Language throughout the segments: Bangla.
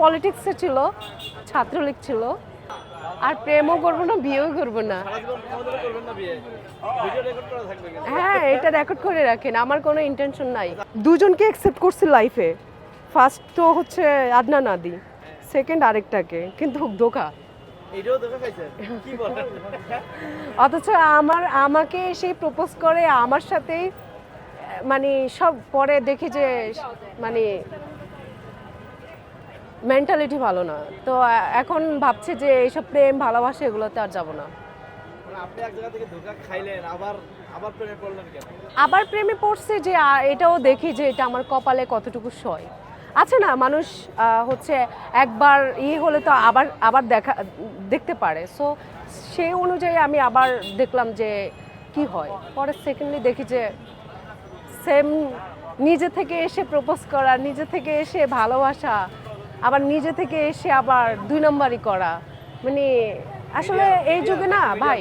পলিটিক্সে ছিল ছাত্রলীগ ছিল। আর প্রেমও করব না বিয়েও করব না। হ্যাঁ এটা রেকর্ড করে রাখেন আমার কোনো ইন্টেনশন নাই। দুজনকে অ্যাকসেপ্ট করছি লাইফে ফার্স্ট তো হচ্ছে আদনান আদি সেকেন্ড আরেকটাকে কিন্তু ধোকা। অথচ আমার আমাকে সে প্রপোজ করে আমার সাথেই মানে সব পরে দেখি যে মানে মেন্টালিটি ভালো না। তো এখন ভাবছে যে এইসব প্রেম ভালোবাসা এগুলোতে আর যাব না। মানে আবার আবার প্রেমে আবার প্রেমে পড়ছে যে এটাও দেখি যে এটা আমার কপালে কতটুকু সয়। আছে না মানুষ হচ্ছে একবার ইয়ে হলে তো আবার আবার দেখা দেখতে পারে। সো সেই অনুযায়ী আমি আবার দেখলাম যে কি হয়? পরে সেকেন্ডলি দেখি যে সেম নিজে থেকে এসে প্রপোজ করা নিজে থেকে এসে ভালোবাসা আবার নিজে থেকে এসে আবার দুই নম্বরই করা। মানে আসলে এই যুগে না ভাই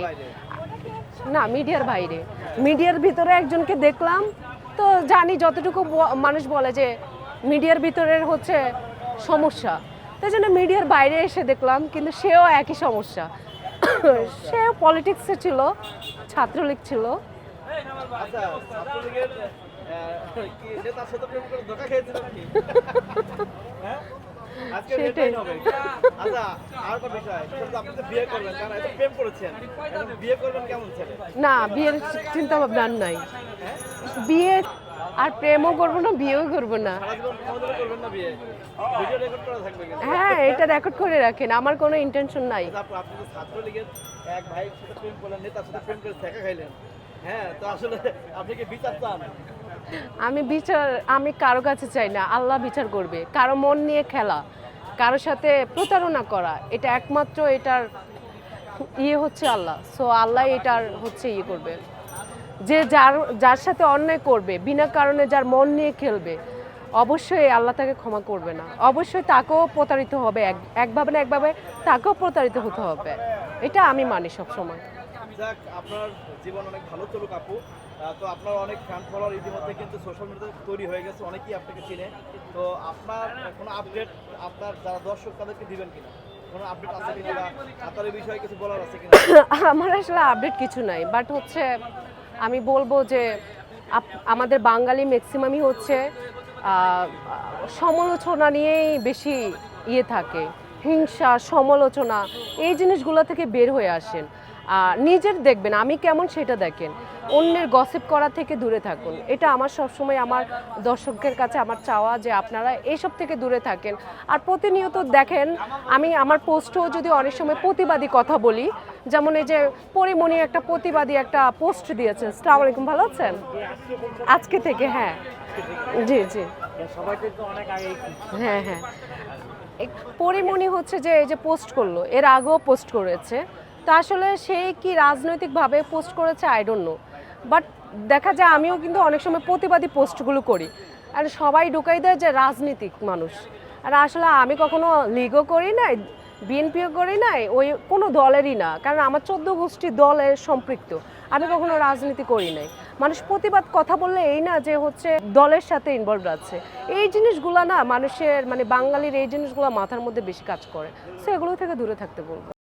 না মিডিয়ার বাইরে। মিডিয়ার ভিতরে একজনকে দেখলাম তো জানি যতটুকু মানুষ বলে যে মিডিয়ার ভিতরের হচ্ছে সমস্যা। তাই জন্য মিডিয়ার বাইরে এসে দেখলাম কিন্তু সেও একই সমস্যা। সেও পলিটিক্সে ছিল ছাত্রলীগ ছিল। আচ্ছা ছাত্রলীগের সেটাই। আচ্ছা না বিয়ের চিন্তা ভাবনা নাই। বিয়ে আর প্রেমও করব না বিয়েও করব না। হ্যাঁ এটা রেকর্ড করে রাখেন আমার কোনো ইন্টেনশন নাই। আচ্ছা, হ্যাঁ তো আসলে আপনি কি বিচার চান? আমি বিচার, আমি কারও কাছে চাই না, আল্লাহ বিচার করবে। কারও মন নিয়ে খেলা, কারও সাথে প্রতারণা করা, এটা একমাত্র এটার ইয়ে হচ্ছে আল্লাহ। সো আল্লাহ এটার হচ্ছে ইয়ে করবে। যে যার যার সাথে অন্যায় করবে, বিনা কারণে যার মন নিয়ে খেলবে, অবশ্যই আল্লাহ তাকে ক্ষমা করবে না। অবশ্যই তাকেও প্রতারিত হবে, এক, একভাবে না একভাবে তাকেও প্রতারিত হতে হবে। এটা আমি মানি সবসময়। যাক, আপনার জীবন অনেক ভালো চলুক আপু। তো আপনার অনেক ফ্যান ফলোয়ার ইতিমধ্যে কিন্তু সোশ্যাল মিডিয়াতে তৈরি হয়ে গেছে, অনেকেই আপনাকে চিনে। তো আপনার কোনো আপডেট আপনার যারা দর্শক, তাদেরকে দিবেন কিনা? আমার আসলে আপডেট কিছু নাই বাট হচ্ছে আমি বলব যে আমাদের বাঙালি ম্যাক্সিমামই হচ্ছে সমালোচনা নিয়েই বেশি ইয়ে থাকে, হিংসা, সমালোচনা, এই জিনিসগুলো থেকে বের হয়ে আসেন। নিজের দেখবেন, আমি কেমন সেটা দেখেন। অন্যের গসিপ করা থেকে দূরে থাকুন। এটা আমার সবসময় আমার দর্শকের কাছে আমার চাওয়া যে আপনারা এইসব থেকে দূরে থাকেন। আর প্রতিনিয়ত দেখেন, আমি আমার পোস্টেও যদি অনেক সময় প্রতিবাদী কথা বলি, যেমন এই যে পরিমণি একটা প্রতিবাদী একটা পোস্ট দিয়েছেন। সালাম আলাইকুম, ভালো আছেন? আজকে থেকে হ্যাঁ। জি জি। হ্যাঁ হ্যাঁ। পরিমণি হচ্ছে যে এই যে পোস্ট করল, এর আগেও পোস্ট করেছে। তো আসলে সে কি রাজনৈতিকভাবে পোস্ট করেছে? আই ডোন্ট নো বাট দেখা যায় আমিও কিন্তু অনেক সময় প্রতিবাদী পোস্টগুলো করি। আর সবাই ঢুকাই দেয় যে রাজনীতিক মানুষ। আর আসলে আমি কখনো লিগও করি নাই বিএনপিও করি নাই, ওই কোনো দলেরই না। কারণ আমার চোদ্দ গোষ্ঠী দলের সম্পৃক্ত। আমি কখনো রাজনীতি করি নাই। মানুষ প্রতিবাদ কথা বললে এই না যে হচ্ছে দলের সাথে ইনভলভ আছে। এই জিনিসগুলো না মানুষের মানে বাঙালির এই জিনিসগুলো মাথার মধ্যে বেশি কাজ করে। সো এগুলো থেকে দূরে থাকতে বলব।